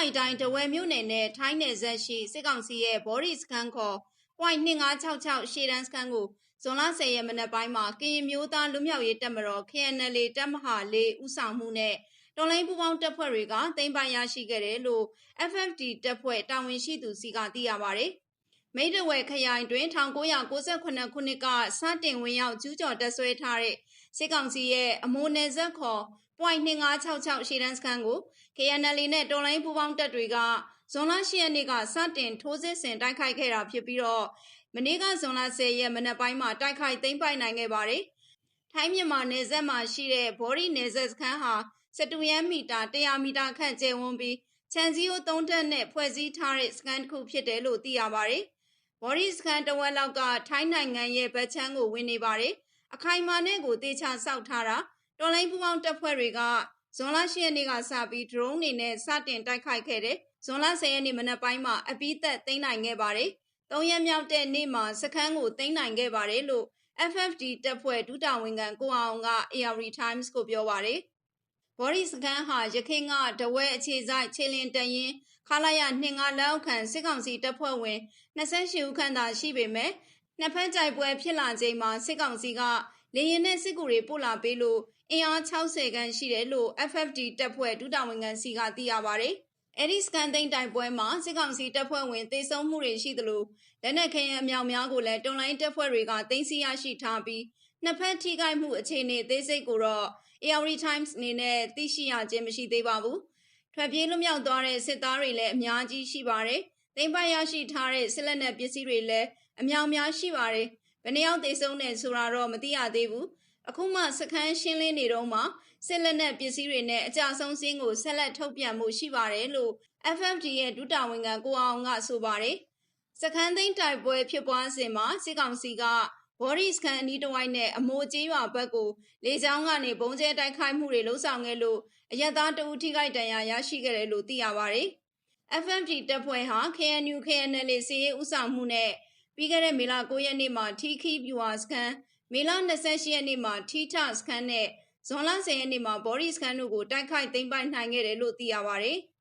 ကိုင်တိုင်းတဝယ်မြို့နယ်နဲ့ထိုင်းနယ်စပ်ရှိစစ်ကောင်စီရဲ့ဘော်ဒီစခန်းခေါ် .2566 ရှေ့တန်းစခန်းကိုဇွန်လ10ရက်မနက်ပိုင်းမှာကရင်မျိုးသားလူမျိုးရေးတပ်မတော် KNL တပ်မဟာ၄ဦးဆောင်မှုနဲ့တော်လိုင်းပူပေါင်းတပ်ဖွဲ့တွေကသိမ်းပိုက်ရရှိခဲ့တယ်လို့ FFD တပ်ဖွဲ့တာဝန်ရှိသူစီကသိရပါဗျ။ မိတ်တဝဲခရိုင်တွင်1998ခုနှစ်ကစတင်ဝင်ရောက်ကျူးကျော်တပ်ဆွဲထားတဲ့စစ်ကောင်စီရဲ့အမိုးနယ်ဇက်ခေါ် .2566 ရှေ့တန်းစခန်းကို KNL နဲ့တော်လိုင်းပူပေါင်းတပ်တွေကဇွန်လ10ရက်နေ့ကစတင်ထိုးစစ်ဆင်တိုက်ခိုက်ခဲ့တာဖြစ်ပြီးတော့မနေ့ကဇွန်လ10ရက်မနက်ပိုင်းမှာတိုက်ခိုက်သိမ်းပိုက်နိုင်ခဲ့ပါတယ်။ထိုင်းမြန်မာနယ်စပ်မှာရှိတဲ့ဘော်ဒီနယ်စပ်စခန်းဟာစတူရန်မီတာ100မီတာခန့်ကျယ်ဝန်းပြီးခြံစည်းရိုးသုံးထပ်နဲ့ဖွဲ့စည်းထားတဲ့စခန်းတစ်ခုဖြစ်တယ်လို့သိရပါတယ်။ ဘော်ဒီစခန်းတဝက်လောက်ကထိုင်းနိုင်ငံရဲ့ဗတ်ချမ်းကိုဝင်နေပါတယ်။အခိုင်အမာနဲ့ကိုတေချာစောက်ထားတာတော်လိုင်းပူပေါင်းတပ်ဖွဲ့တွေကဇွန်လ10ရက်နေ့ကစပြီးဒရုန်းတွေနဲ့စတင်တိုက်ခိုက်ခဲ့တယ်။ဇွန်လ10ရက်နေ့မနက်ပိုင်းမှာအပိသက်သိမ်းနိုင်ခဲ့ပါတယ်။၃ရက်မြောက်တဲ့နေ့မှာစခန်းကိုသိမ်းနိုင်ခဲ့ပါတယ်လို့ FFD တပ်ဖွဲ့ဒုတာဝန်ခံကိုအောင်က AR Times ကိုပြောပါတယ်။ဘော်ဒီစကန်ဟာရခိုင်ကတဝဲအခြေဆိုင်ခြေလင်တရင် ခလာရနှင်ငါလက်အောက်ခံစစ်ကောင်စီတပ်ဖွဲ့ဝင်28ဦးခန့်သာရှိပေမဲ့နှစ်ဖက်ကြိုက်ပွဲဖြစ်လာချိန်မှာစစ်ကောင်စီကလေရင်နဲ့စစ်ကူတွေပို့လာပေးလို့အင်အား60ခန်းရှိတယ်လို့ FFD တပ်ဖွဲ့ဒုတာဝန်ခံစီကသိရပါတယ်။အဲဒီစကန်သိန်းတိုင်ပွဲမှာစစ်ကောင်စီတပ်ဖွဲ့ဝင်တေဆုံးမှုတွေရှိသလိုလက်နက်ခဲယမ်းအမြောက်များကိုလည်းတွန်လိုင်းတပ်ဖွဲ့တွေကသိမ်းဆည်းရရှိထားပြီးနှစ်ဖက်ထိခိုက်မှုအခြေအနေသေးစိတ်ကိုတော့ AR Times အနေနဲ့သိရှိရခြင်းမရှိသေးပါဘူး။ ထွက်ပြေးလွတ်မြောက်သွားတဲ့စစ်သားတွေလည်းအများကြီးရှိပါတယ်။သိမ်းပိုက်ရရှိထားတဲ့စစ်လက်နက်ပစ္စည်းတွေလည်းအမြောက်များရှိပါတယ်။ဘယ်နှယောက်သေဆုံးတယ်ဆိုတာတော့မသိရသေးဘူး။အခုမှစခန်းရှင်းလင်းနေတော့မှစစ်လက်နက်ပစ္စည်းတွေနဲ့အကြဆုံးစင်းကိုဆက်လက်ထုတ်ပြန်မှုရှိပါတယ်လို့ FFD ရဲ့ဒုတာဝန်ခံကိုအောင်ကဆိုပါတယ်။စခန်းသိမ်းတိုက်ပွဲဖြစ်ပွားစဉ်မှာစစ်ကောင်စီက ဘော်ဒီစကန်အနီးတစ်ဝိုက်နဲ့အမိုးကျေးရွာဘက်ကိုလေကြောင်းကနေဘုံကျဲတိုက်ခိုက်မှုတွေလှုံ့ဆော်ခဲ့လို့အရက်သားတဦးထိခိုက်ဒဏ်ရာရရှိခဲ့တယ်လို့သိရပါတယ်။ FMD တပ်ဖွဲ့ဟာ KNU KNL စီရေးဥဆောင်မှုနဲ့ပြီးခဲ့တဲ့မေလ9ရက်နေ့မှာထီခီပြူဟာစခန်းမေလ28ရက်နေ့မှာထီထစခန်းနဲ့ဇွန်လ10ရက်နေ့မှာဘော်ဒီစခန်းတို့ကိုတိုက်ခိုက်သိမ်းပိုက်နိုင်ခဲ့တယ်လို့သိရပါတယ်။